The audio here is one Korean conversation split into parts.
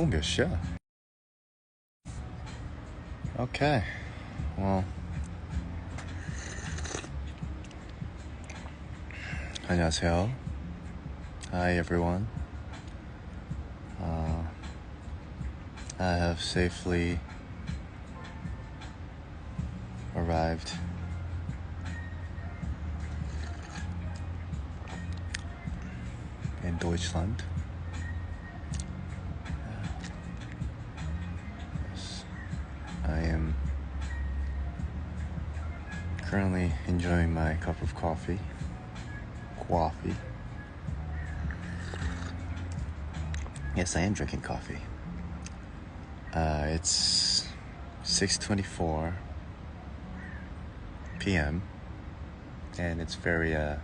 한국 몇 시야? 오케이. 어. 안녕하세요. Hi everyone. Uh, I have safely arrived in Deutschland. Currently enjoying my cup of coffee. Coffee. Yes, I am drinking coffee. Uh, it's 6:24 p.m. and it's very uh,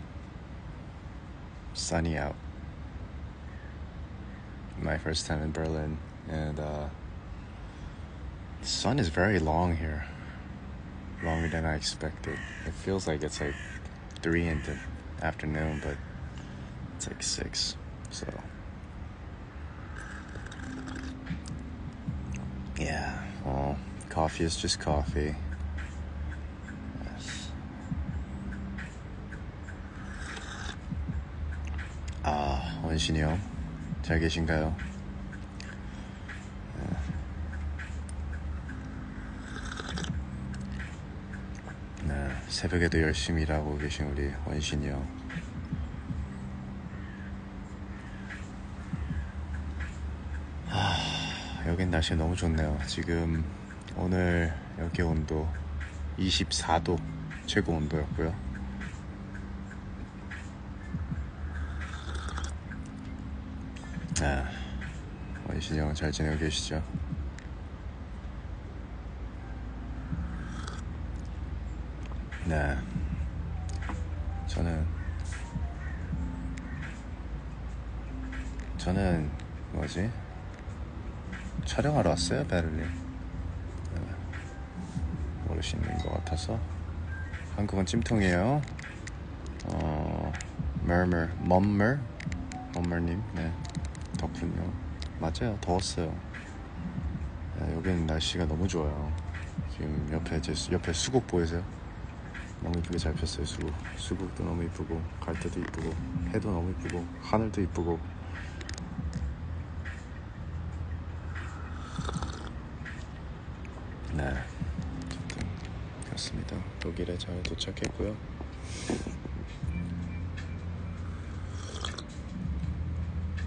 sunny out. My first time in Berlin, and uh, the sun is very long here, longer than I expected. It feels like it's like three in the afternoon, but it's like six. So yeah, well, coffee is just coffee. Yes. 아, 원신이 형. 잘 계신가요? 새벽에도 열심히 일하고 계신 우리 원신이 형. 하, 여긴 날씨 너무 좋네요. 지금 오늘 여기 온도 24도 최고 온도였고요. 아, 원신이 형 잘 지내고 계시죠? 네. 저는 저는 뭐지? 촬영하러 왔어요 베를린. 네. 모르시는 것 같아서 한국은 찜통이에요. 어, murmur, mummer, mummer님, 네 덕분요. 맞아요, 더웠어요. 네, 여기는 날씨가 너무 좋아요. 지금 옆에 제 수- 옆에 수국 보이세요? 너무 이쁘게 잘 폈어요 수국. 수국도 너무 이쁘고 갈대도 이쁘고 해도 너무 이쁘고 하늘도 이쁘고. 네, 어쨌든 그렇습니다. 독일에 잘 도착했고요.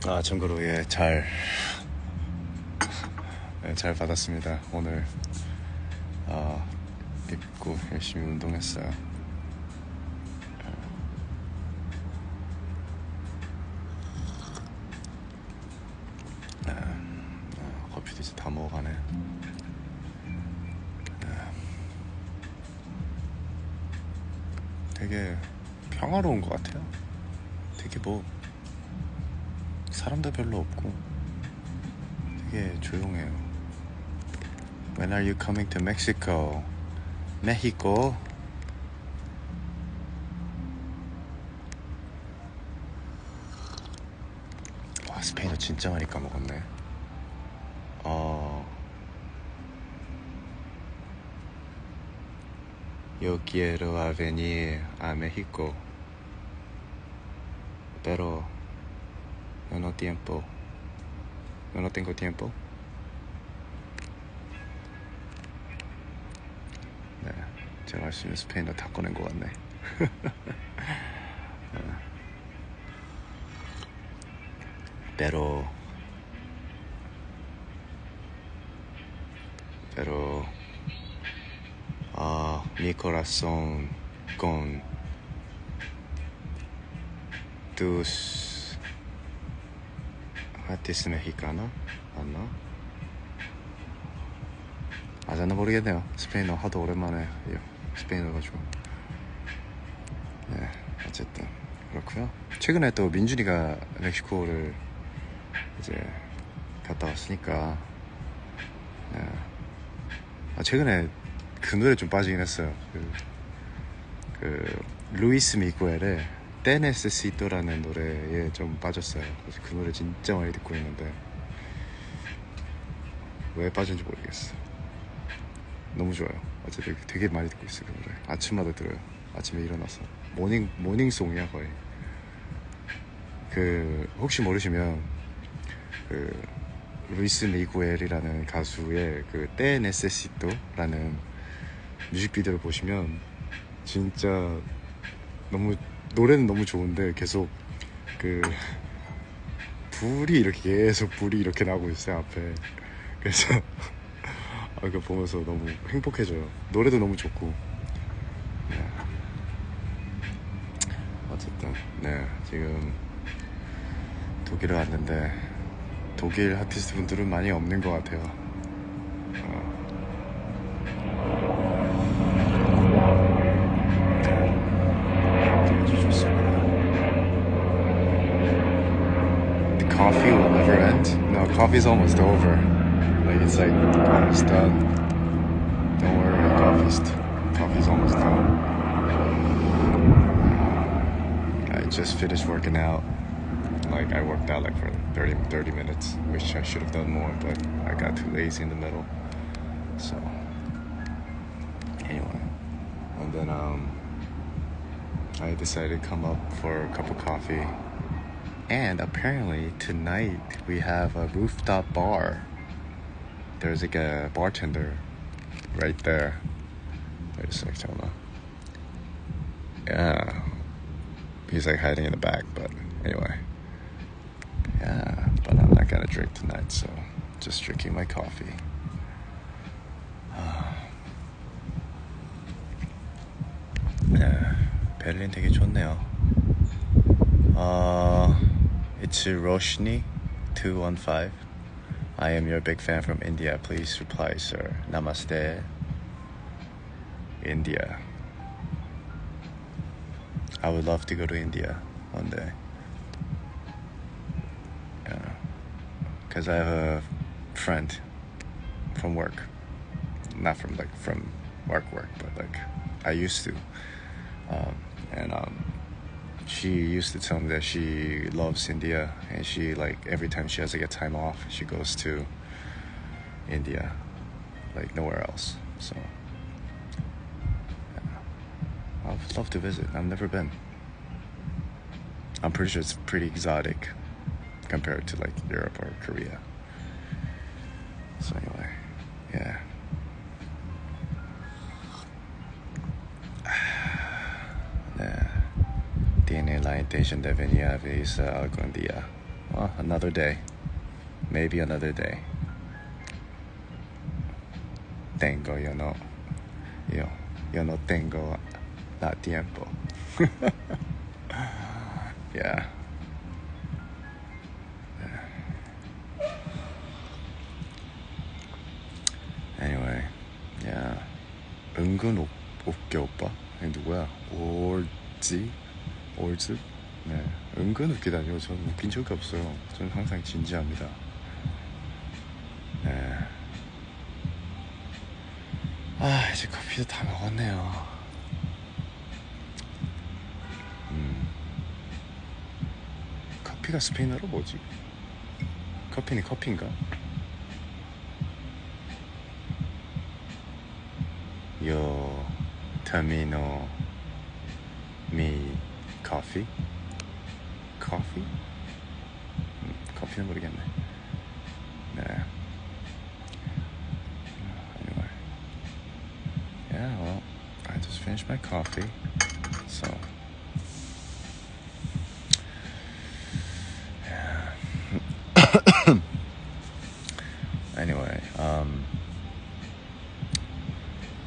아 참고로 예잘 네, 잘 받았습니다. 오늘 어, 입고 열심히 운동했어요. 네, 어, 커피도 이제 다 먹어가네. 네. 되게 평화로운 것 같아요. 되게 뭐 사람도 별로 없고 되게 조용해요. When are you coming to Mexico? Mexico? 와 스페인어 진짜 많이 까먹었네. 어. Yo quiero a venir a México, pero yo no tiempo. Yo no tengo tiempo. 제가 할 수 있는 스페인어 다 꺼낸 것 같네. 어. pero, pero, ah, mi corazón con tus artistas mexicanos, 맞나? 맞았나 모르겠네요. 스페인어 하도 오랜만에 스페인어 가지고. 네, 어쨌든 그렇고요. 최근에 또 민준이가 멕시코를 이제 갔다 왔으니까. 네. 아, 최근에 그 노래 좀 빠지긴 했어요. 그, 그 루이스 미구엘의 테네스시토라는 노래에 좀 빠졌어요. 그래서 그 노래 진짜 많이 듣고 있는데 왜 빠진지 모르겠어. 너무 좋아요. 어쨌든 되게 많이 듣고 있어요. 그 노래. 아침마다 들어요. 아침에 일어나서 모닝 모닝송이야 거의. 그 혹시 모르시면 그 루이스 미구엘이라는 가수의 그떼 네세시토라는 뮤직비디오를 보시면 진짜 너무 노래는 너무 좋은데 계속 그 불이 이렇게 계속 불이 이렇게 나고 있어요 앞에 그래서 아, 그 보면서 너무 행복해져요 노래도 너무 좋고 네. 어쨌든 네 지금 독일에 왔는데 독일 아티스트 분들은 많이 없는 것 같아요 어. 아주 좋습니다. The coffee will never end. No, coffee's almost over. It's like almost done. Don't worry, coffee's coffee's almost done. I just finished working out. Like I worked out like for 30, 30 minutes, which I should have done more, but I got too lazy in the middle. So anyway, and then um. I decided to come up for a cup of coffee. And apparently tonight we have a rooftop bar There's like a bartender right there. Wait a sec, hold on. Yeah. He's like hiding in the back, but anyway. Yeah, but I'm not gonna drink tonight, so just drinking my coffee. 네, 베를린 되게 좋네요. 어, it's Roshni 215. I am your big fan from India. Please reply, sir. Namaste. India. I would love to go to India one day. Yeah. Because I have a friend from work. Not from like from work work, but like I used to. Um, and um, she used to tell me that she loves India, and she like every time she has to get time off, she goes to India, like nowhere else. So yeah. I'd love to visit. I've never been. I'm pretty sure it's pretty exotic compared to like Europe or Korea. So anyway, yeah. Tiene la intención de venir a visitar algún día. Well, another day. Maybe another day. Tengo, yo no. Yo, yo no tengo la tiempo. yeah. Anyway, yeah. 은근 옥, 옥계 오빠? 이게 누구야? 올지? 올즈? 네. 은근 웃기다니요. 저는 웃긴 적이 없어요. 저는 항상 진지합니다. 네. 아, 이제 커피도 다 먹었네요. 음. 커피가 스페인어로 뭐지? 커피는 커피인가? 요 터미노 미 커피? 음, 커피는 모르겠네. 네. Anyway. Yeah, well, I just finished my coffee. So. Yeah. anyway, um.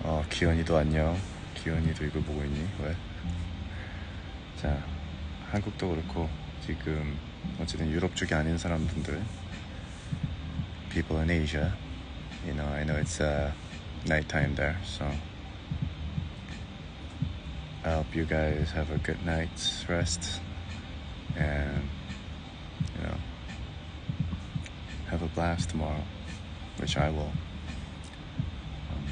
어, 기현이도 안녕. 기현이도 이걸 보고 있니? 왜? 자, 한국도 그렇고 지금 어쨌든 유럽 쪽이 아닌 사람들 people in Asia you know I know it's uh, nighttime there so I hope you guys have a good night's rest and you know have a blast tomorrow which I will um,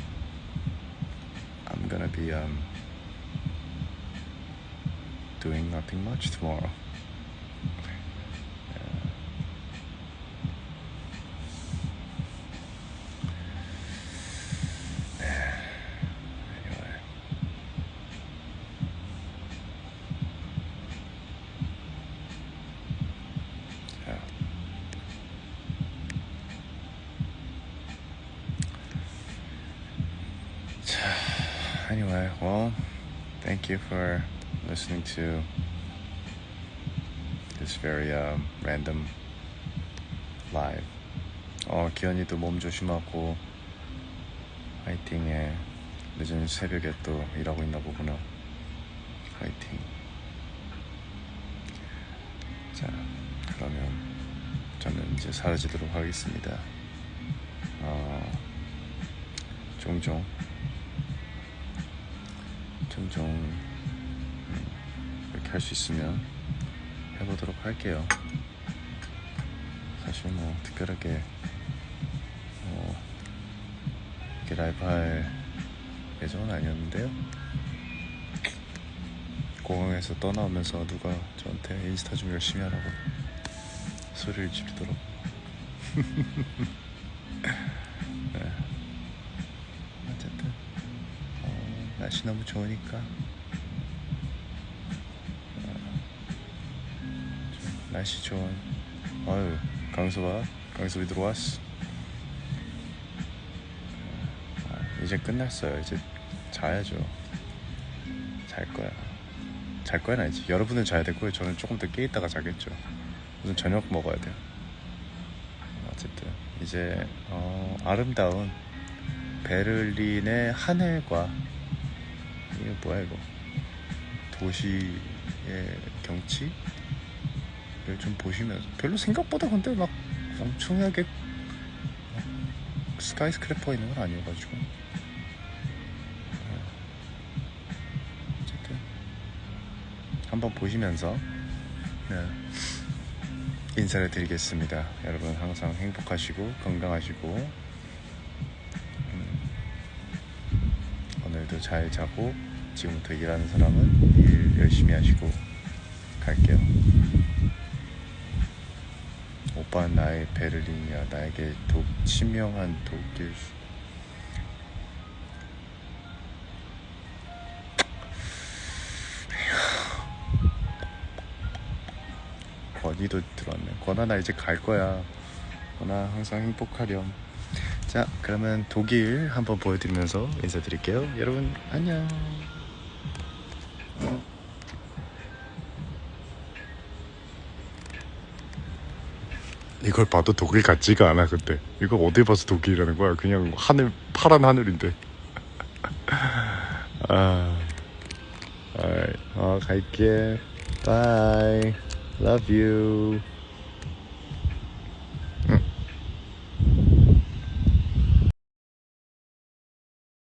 I'm gonna be um, doing nothing much tomorrow. Anyway, well, thank you for listening to this very um, random live. 어, 기현이도 몸 조심하고 화이팅해. 늦은 새벽에 또 일하고 있나 보구나. 화이팅. 자, 그러면 저는 이제 사라지도록 하겠습니다. 어, 종종, 종종 음, 이렇게 할 수 있으면 해보도록 할게요. 사실 뭐 특별하게 뭐 이렇게 라이브 할 예정은 아니었는데요. 공항에서 떠나오면서 누가 저한테 인스타 좀 열심히 하라고 소리를 지르더라고. 네. 날씨 너무 좋으니까 어, 좀 날씨 좋은 아유 강수봐 강수비 들어왔어. 아, 이제 끝났어요. 이제 자야죠. 잘 거야. 잘 거야 아니지. 여러분은 자야 되고요. 저는 조금 더 깨 있다가 자겠죠. 무슨 저녁 먹어야 돼요. 어쨌든 이제 어, 아름다운 베를린의 하늘과 이게 뭐야 이거? 도시의 경치를 좀 보시면서 별로 생각보다 근데 막 엄청나게 스카이스크래퍼 있는 건 아니어가지고. 어, 어쨌든 한번 보시면서 네, 인사를 드리겠습니다. 여러분 항상 행복하시고 건강하시고 음, 오늘도 잘 자고 지금부터 일하는 사람은 일 열심히 하시고 갈게요. 오빠는 나의 베를린이야. 나에게 독, 치명한 독일. 권이도 들었네. 권아 나 이제 갈 거야. 권아 항상 행복하렴. 자, 그러면 독일 한번 보여드리면서 인사드릴게요. 여러분 안녕. 이걸 봐도 독일 같지가 않아 근데 이거 어디 봐서 독일이라는 거야? 그냥 하늘 파란 하늘인데. 아, alright, 어 갈게. Bye. Love you